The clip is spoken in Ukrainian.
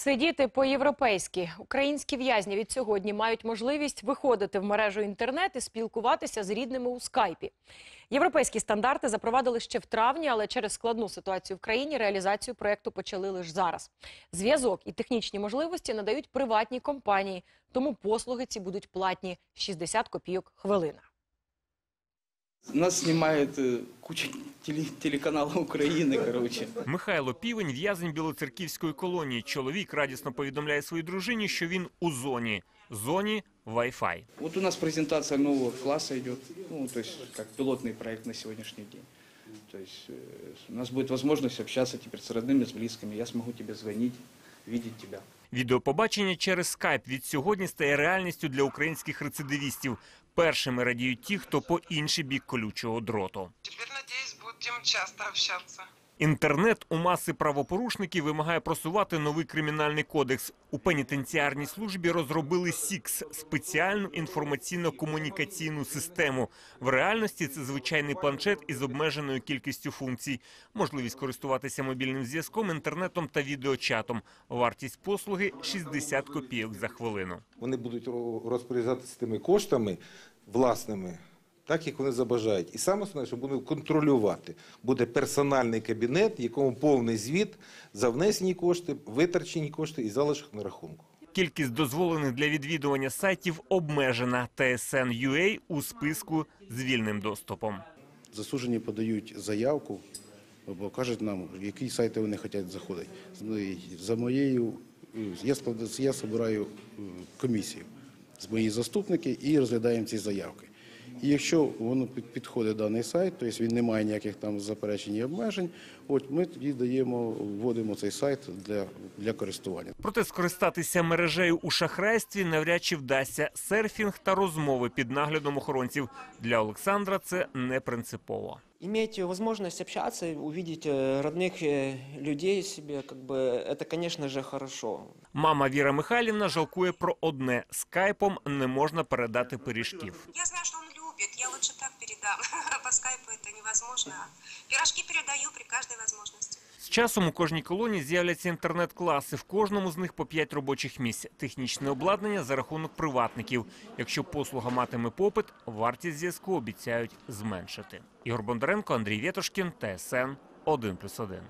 Сидіти по-європейськи. Українські в'язні від сьогодні мають можливість виходити в мережу інтернет і спілкуватися з рідними у скайпі. Європейські стандарти запровадили ще в травні, але через складну ситуацію в країні реалізацію проєкту почали лише зараз. Зв'язок і технічні можливості надають приватні компанії, тому послуги ці будуть платні 60 копійок хвилина. Нас снимает э, куча теле- телеканалов Украины, короче. Михайло Півень, в'язень білоцерківської колонії. Чоловік радісно повідомляє своїй дружині, що він у зоні. Зоні Wi-Fi. Вот у нас презентация нового класса идет, ну, то есть как пилотный проект на сегодняшний день. То есть э, у нас будет возможность общаться теперь с родными, с близкими. Я смогу тебе звонить, видеть тебя. Відеопобачення через скайп від сьогодні стає реальністю для українських рецидивістів. Першими радіють ті, хто по інший бік колючого дроту. Тепер, надеюсь, будемо часто общаться. Інтернет у маси правопорушників вимагає просувати новий кримінальний кодекс. У пенітенціарній службі розробили СІКС – спеціальну інформаційно-комунікаційну систему. В реальності це звичайний планшет із обмеженою кількістю функцій, можливість користуватися мобільним зв'язком, інтернетом та відеочатом. Вартість послуги – 60 копійок за хвилину. Вони будуть ро- розпоряджатися тими коштами власними, так як вони забажають. І саме основне, що будуть контролювати. Буде персональний кабінет, в якому повний звіт за внесені кошти, витрачені кошти і залишок на рахунку. Кількість дозволених для відвідування сайтів обмежена. TSN.ua у списку з вільним доступом. Засуджені подають заявку або кажуть нам, в які сайти вони хочуть заходити. За моєю е, я склад- я збираю е, комісію з мої заступники і розглядаємо ці заявки. І якщо воно під- підходить даний сайт, тобто він не має ніяких там заперечень і обмежень, от ми тоді даємо, вводимо цей сайт для, для користування. Проте скористатися мережею у шахрайстві навряд чи вдасться серфінг та розмови під наглядом охоронців. Для Олександра це не принципово. Иметь возможность общаться, увидеть э, родных э, людей себе, как бы, это, конечно же, хорошо. Мама Віра Михайлівна жалкує про одне: скайпом не можна передати пиріжків. Я передам. По скайпу это невозможно. Пирожки передаю при каждой возможности. З часом у кожній колонії з'являться інтернет-класи. В кожному з них по 5 робочих місць. Технічне обладнання за рахунок приватників. Якщо послуга матиме попит, вартість зв'язку обіцяють зменшити. Ігор Бондаренко, Андрій Вєтошкін, ТСН 1+,1.